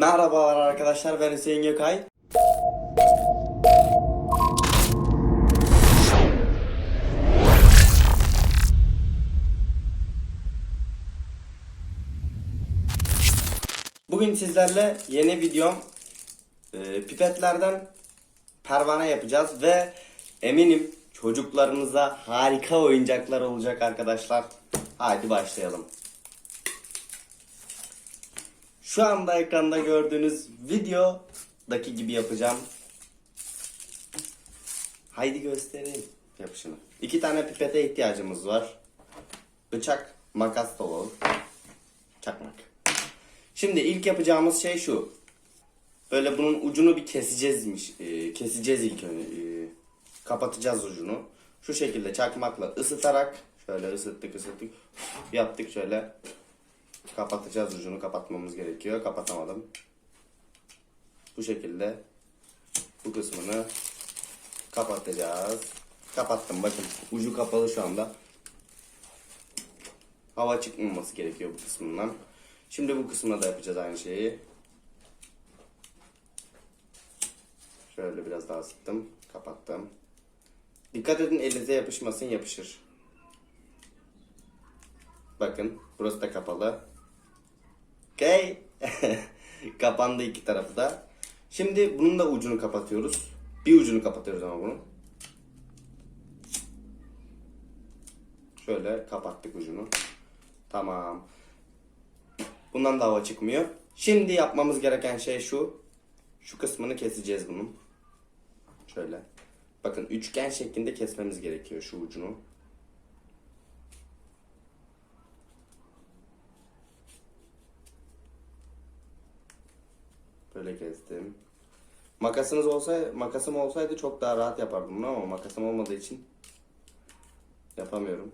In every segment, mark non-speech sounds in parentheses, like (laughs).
Merhabalar arkadaşlar ben Hüseyin Gökay. Bugün sizlerle yeni videom e, pipetlerden pervane yapacağız ve eminim çocuklarınıza harika oyuncaklar olacak arkadaşlar. Haydi başlayalım. Şu anda ekranda gördüğünüz videodaki gibi yapacağım. Haydi göstereyim yapışını. İki tane pipete ihtiyacımız var. Bıçak, makas da olur. Çakmak. Şimdi ilk yapacağımız şey şu. Böyle bunun ucunu bir keseceğizmiş. Ee, keseceğiz ilk önce. Ee, kapatacağız ucunu. Şu şekilde çakmakla ısıtarak şöyle ısıttık ısıttık yaptık şöyle kapatacağız ucunu kapatmamız gerekiyor. Kapatamadım. Bu şekilde bu kısmını kapatacağız. Kapattım bakın ucu kapalı şu anda. Hava çıkmaması gerekiyor bu kısmından. Şimdi bu kısmına da yapacağız aynı şeyi. Şöyle biraz daha sıktım. Kapattım. Dikkat edin elinize yapışmasın yapışır. Bakın burası da kapalı. Okay. (laughs) Kapandı iki tarafı da. Şimdi bunun da ucunu kapatıyoruz. Bir ucunu kapatıyoruz ama bunun. Şöyle kapattık ucunu. Tamam. Bundan da hava çıkmıyor. Şimdi yapmamız gereken şey şu. Şu kısmını keseceğiz bunun. Şöyle. Bakın üçgen şeklinde kesmemiz gerekiyor şu ucunu. Böyle kestim. Makasınız olsa, makasım olsaydı çok daha rahat yapardım bunu ama makasım olmadığı için yapamıyorum.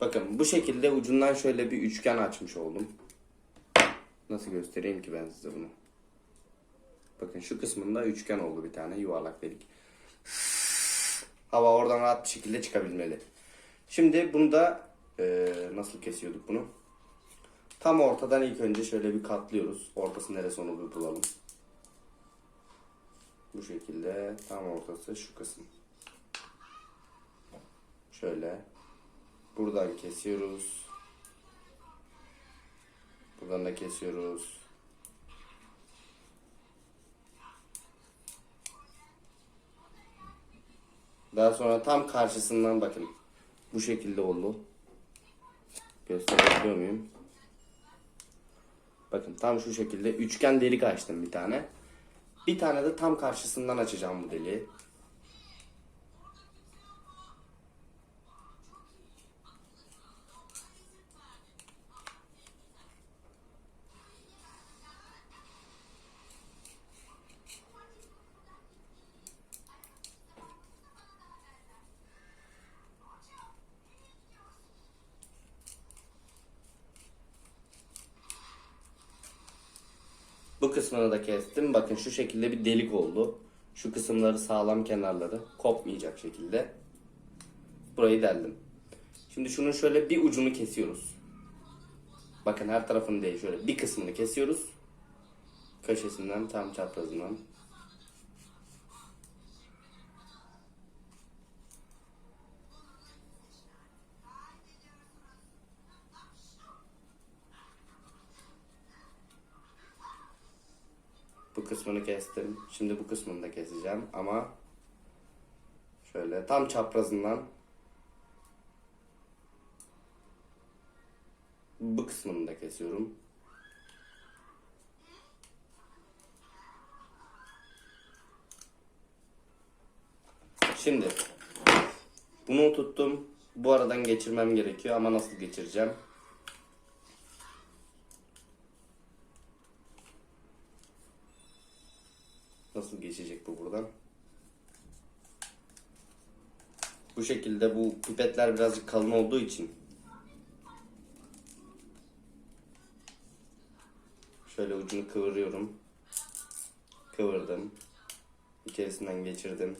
Bakın bu şekilde ucundan şöyle bir üçgen açmış oldum. Nasıl göstereyim ki ben size bunu? Bakın şu kısmında üçgen oldu bir tane yuvarlak delik. Hava oradan rahat bir şekilde çıkabilmeli. Şimdi bunu da eee, nasıl kesiyorduk bunu? Tam ortadan ilk önce şöyle bir katlıyoruz. Ortası neresi onu bir bulalım. Bu şekilde tam ortası şu kısım. Şöyle. Buradan kesiyoruz. Buradan da kesiyoruz. Daha sonra tam karşısından bakın. Bu şekilde oldu. Gösterebiliyor muyum? Bakın tam şu şekilde üçgen delik açtım bir tane. Bir tane de tam karşısından açacağım bu deliği. Bu kısmını da kestim. Bakın şu şekilde bir delik oldu. Şu kısımları sağlam kenarları kopmayacak şekilde. Burayı deldim. Şimdi şunun şöyle bir ucunu kesiyoruz. Bakın her tarafını değil şöyle bir kısmını kesiyoruz. Köşesinden tam çaprazından. Kısmını kestim. Şimdi bu kısmını da keseceğim ama şöyle tam çaprazından bu kısmını da kesiyorum. Şimdi bunu tuttum. Bu aradan geçirmem gerekiyor ama nasıl geçireceğim? Nasıl geçecek bu buradan? Bu şekilde bu pipetler birazcık kalın olduğu için şöyle ucunu kıvırıyorum. Kıvırdım. İçerisinden geçirdim.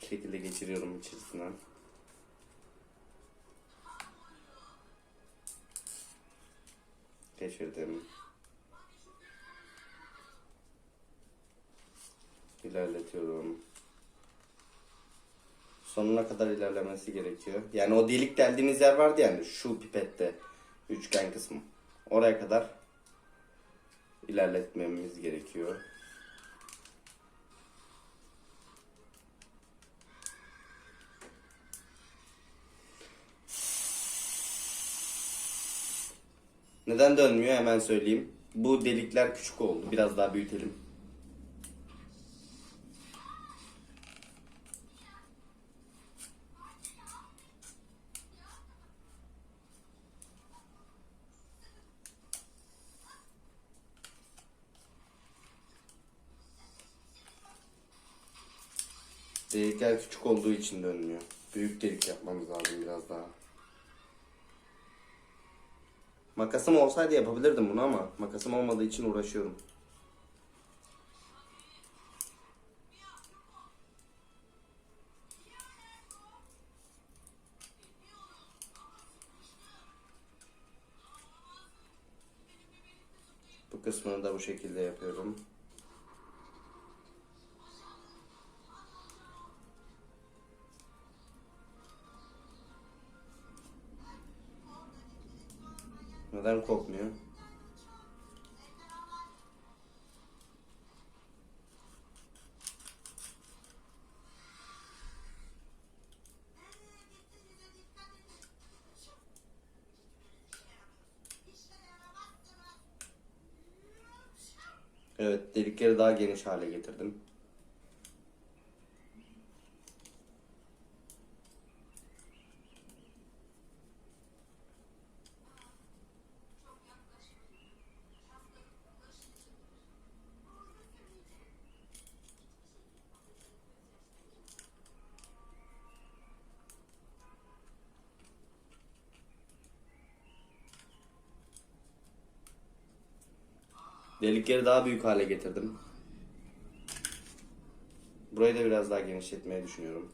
şekilde geçiriyorum içerisinden. Geçirdim. İlerletiyorum. Sonuna kadar ilerlemesi gerekiyor. Yani o delik deldiğiniz yer vardı yani şu pipette üçgen kısmı. Oraya kadar ilerletmemiz gerekiyor. Neden dönmüyor hemen söyleyeyim. Bu delikler küçük oldu. Biraz daha büyütelim. Delikler küçük olduğu için dönmüyor. Büyük delik yapmamız lazım biraz daha. Makasım olsaydı yapabilirdim bunu ama makasım olmadığı için uğraşıyorum. Bu kısmını da bu şekilde yapıyorum. Neden kopmuyor? Evet, delikleri daha geniş hale getirdim. Delikleri daha büyük hale getirdim. Burayı da biraz daha genişletmeyi düşünüyorum.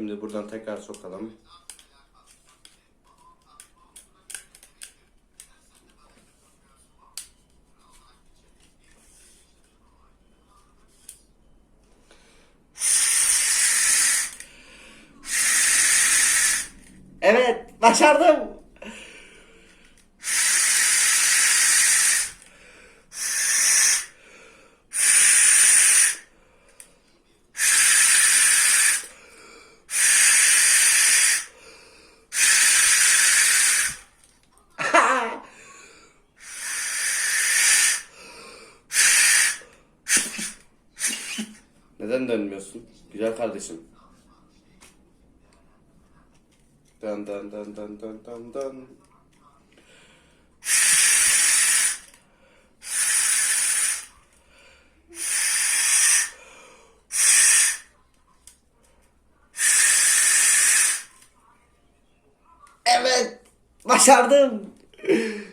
Şimdi buradan tekrar sokalım. Evet, başardım. Neden dönmüyorsun? Güzel kardeşim. Dön dön dön dön dön dön dön. Evet, başardım.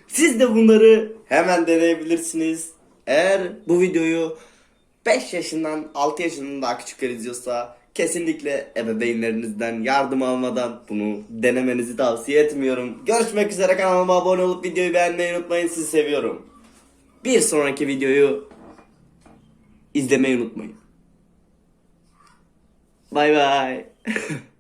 Siz de bunları hemen deneyebilirsiniz. Eğer bu videoyu 5 yaşından 6 yaşından daha küçükler izliyorsa kesinlikle ebeveynlerinizden yardım almadan bunu denemenizi tavsiye etmiyorum. Görüşmek üzere kanalıma abone olup videoyu beğenmeyi unutmayın. Sizi seviyorum. Bir sonraki videoyu izlemeyi unutmayın. Bay bay. (laughs)